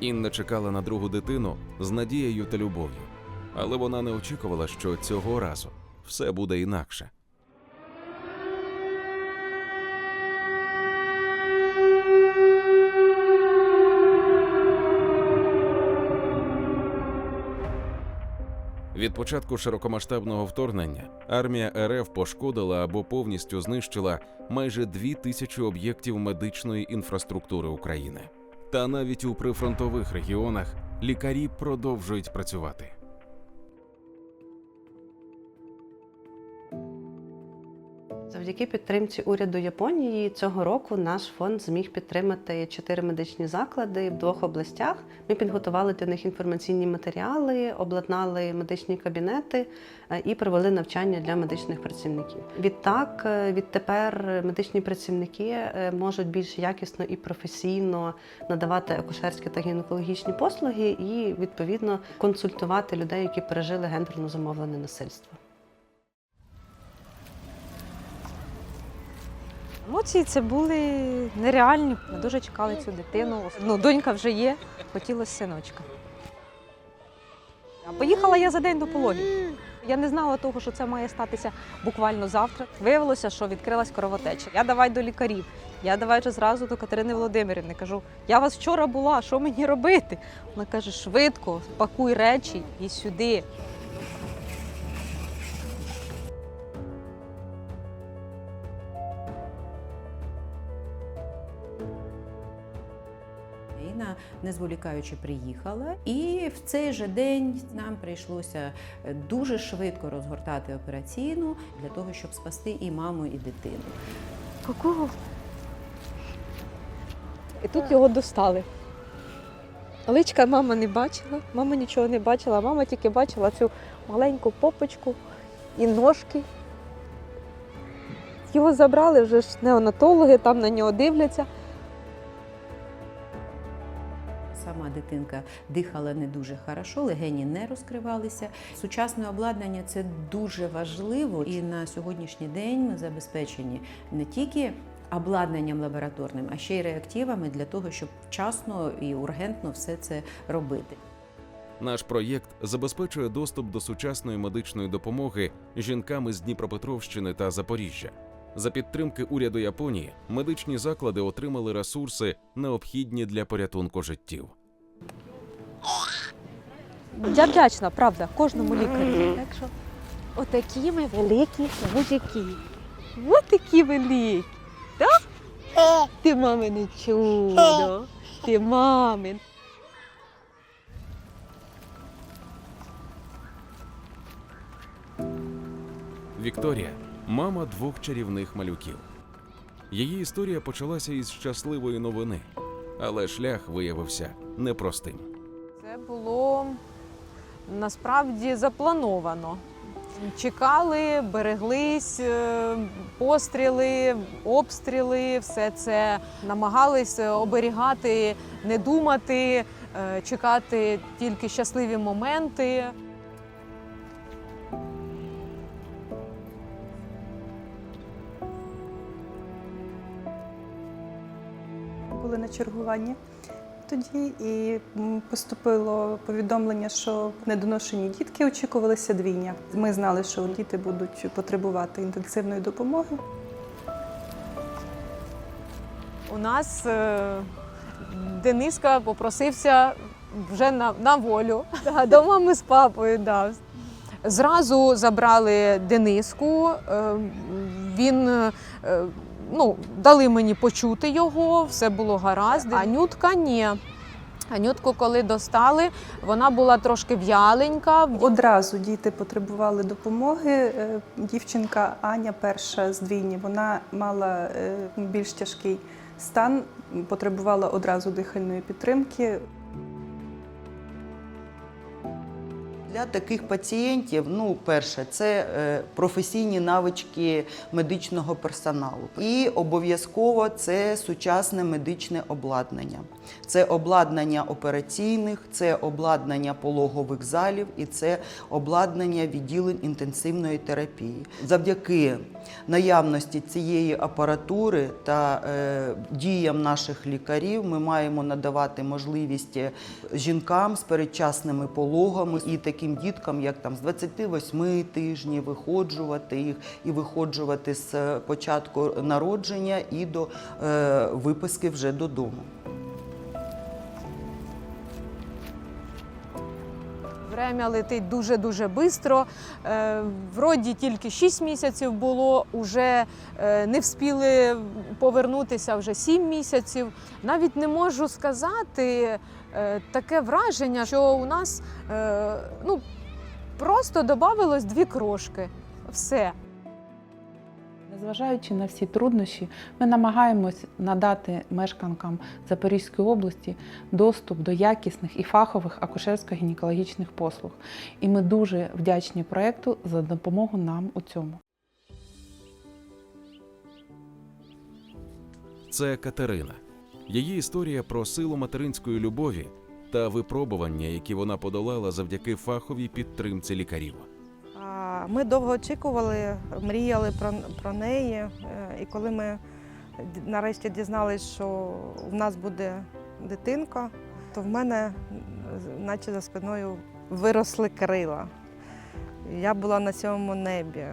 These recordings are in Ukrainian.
Інна чекала на другу дитину з надією та любов'ю, але вона не очікувала, що цього разу все буде інакше. Від початку широкомасштабного вторгнення армія РФ пошкодила або повністю знищила майже дві тисячі об'єктів медичної інфраструктури України. Та навіть у прифронтових регіонах лікарі продовжують працювати. Завдяки підтримці уряду Японії цього року наш фонд зміг підтримати чотири медичні заклади в двох областях. Ми підготували для них інформаційні матеріали, обладнали медичні кабінети е, і провели навчання для медичних працівників. Відтак, е, відтепер медичні працівники е, можуть більш якісно і професійно надавати акушерські та гінекологічні послуги і відповідно консультувати людей, які пережили гендерно замовлене насильство. Емоції це були нереальні. Ми дуже чекали цю дитину. Ну, донька вже є, хотілося синочка. Поїхала я за день до пологів. Я не знала того, що це має статися буквально завтра. Виявилося, що відкрилась кровотеча. Я давай до лікарів. Я давай вже зразу до Катерини Володимирівни. Кажу, я вас вчора була, що мені робити? Вона каже, швидко, пакуй речі і сюди. Інна, не зволікаючи, приїхала, і в цей же день нам прийшлося е, дуже швидко розгортати операційну для того, щоб спасти і маму, і дитину. Какого? І тут його достали. Личка мама не бачила, мама нічого не бачила, мама тільки бачила цю маленьку попочку і ножки. Його забрали вже ж неонатологи, там на нього дивляться. Сама дитинка дихала не дуже хорошо, легені не розкривалися. Сучасне обладнання це дуже важливо, і на сьогоднішній день ми забезпечені не тільки обладнанням лабораторним, а ще й реактивами для того, щоб вчасно і ургентно все це робити. Наш проєкт забезпечує доступ до сучасної медичної допомоги жінкам із Дніпропетровщини та Запоріжжя. За підтримки уряду Японії медичні заклади отримали ресурси, необхідні для порятунку життів. Я вдячна, правда, кожному лікарю. Так що отакі ми великі мужики. Ось такі великі. Так? Ти мамине чудо. Ти мамин. Вікторія мама двох чарівних малюків. Її історія почалася із щасливої новини, але шлях виявився непростим. Це було насправді заплановано. Чекали, береглись, е, постріли, обстріли, все це намагались оберігати, не думати, е, чекати тільки щасливі моменти. Були на чергуванні тоді, і поступило повідомлення, що недоношені дітки очікувалися двійня. Ми знали, що діти будуть потребувати інтенсивної допомоги. У нас е, Дениска попросився вже на, на волю да, до мами з папою. Да. Зразу забрали Дениску. е, Він е, ну, дали мені почути його, все було гаразд. Анютка ні. Анютку, коли достали, вона була трошки в'яленька. Одразу діти потребували допомоги. Е, Дівчинка Аня, перша з двійні, вона мала е, більш тяжкий стан, потребувала одразу дихальної підтримки. Для таких пацієнтів, ну, перше, це е, професійні навички медичного персоналу. І обов'язково це сучасне медичне обладнання. Це обладнання операційних, це обладнання пологових залів і це обладнання відділень інтенсивної терапії. Завдяки наявності цієї апаратури та е, діям наших лікарів ми маємо надавати можливість жінкам з передчасними пологами і таким діткам, як там з 28 тижнів, виходжувати їх і виходжувати з початку народження і до е, виписки вже додому. Время летить дуже-дуже швидко. Вроді тільки 6 місяців було, вже е, не вспіли повернутися вже 7 місяців. Навіть не можу сказати е, таке враження, що у нас е, ну, просто додавалось дві крошки. Все. Незважаючи на всі труднощі, ми намагаємось надати мешканкам Запорізької області доступ до якісних і фахових акушерсько-гінекологічних послуг. І ми дуже вдячні проекту за допомогу нам у цьому. Це Катерина. Її історія про силу материнської любові та випробування, які вона подолала завдяки фаховій підтримці лікарів. Ми довго очікували, мріяли про, про неї. Е, І коли ми нарешті дізналися, що в нас буде дитинка, то в мене, наче за спиною, виросли крила. Я була на сьомому небі.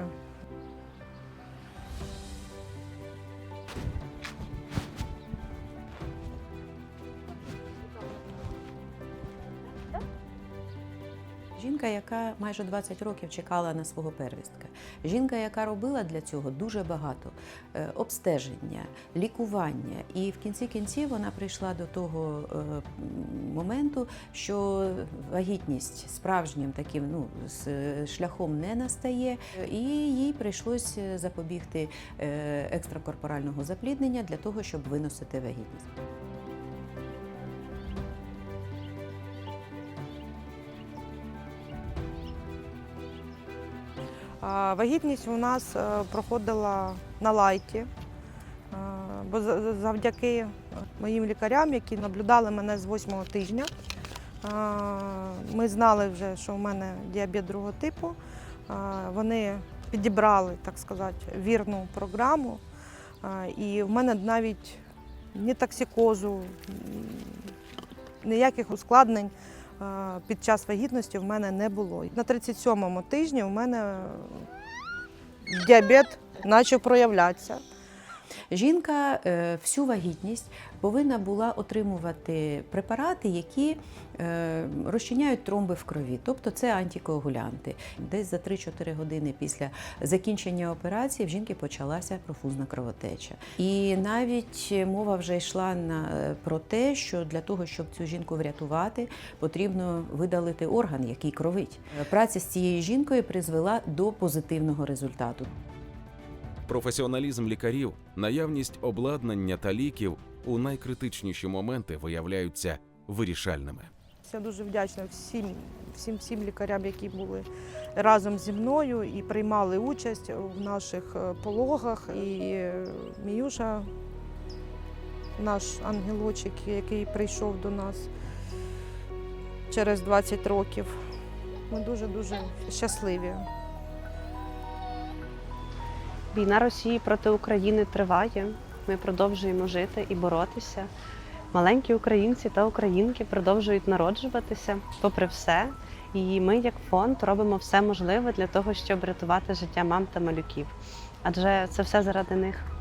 Жінка, яка майже 20 років чекала на свого первістка. Жінка, яка робила для цього дуже багато Е, обстеження, лікування. І в кінці кінців вона прийшла до того е, моменту, що вагітність справжнім таким ну, з е, шляхом не настає, і їй прийшлося запобігти екстракорпорального запліднення для того, щоб виносити вагітність. Вагітність у нас е, проходила на лайті, е, бо за- за- завдяки моїм лікарям, які наблюдали мене з восьмого тижня, е, ми знали вже, що у мене діабет другого типу. Е, Вони підібрали, так сказати, вірну програму. Е, І в мене навіть ні токсикозу, ніяких ускладнень е, під час вагітності в мене не було. На 37-му тижні в мене діабет почав проявлятися. Жінка е, всю вагітність повинна була отримувати препарати, які е, розчиняють тромби в крові, тобто це антикоагулянти. Десь за 3-4 години після закінчення операції в жінки почалася профузна кровотеча. І навіть мова вже йшла на, е, про те, що для того, щоб цю жінку врятувати, потрібно видалити орган, який кровить. Праця з цією жінкою призвела до позитивного результату. Професіоналізм лікарів, наявність обладнання та ліків у найкритичніші моменти виявляються вирішальними. Я дуже вдячна всім, всім, всім лікарям, які були разом зі мною і приймали участь в наших е, пологах. І е, Міюша, наш ангелочок, який прийшов до нас через 20 років. Ми дуже-дуже щасливі. Війна Росії проти України триває. Ми продовжуємо жити і боротися. Маленькі українці та українки продовжують народжуватися попри все. І ми, як фонд, робимо все можливе для того, щоб рятувати життя мам та малюків. Адже це все заради них.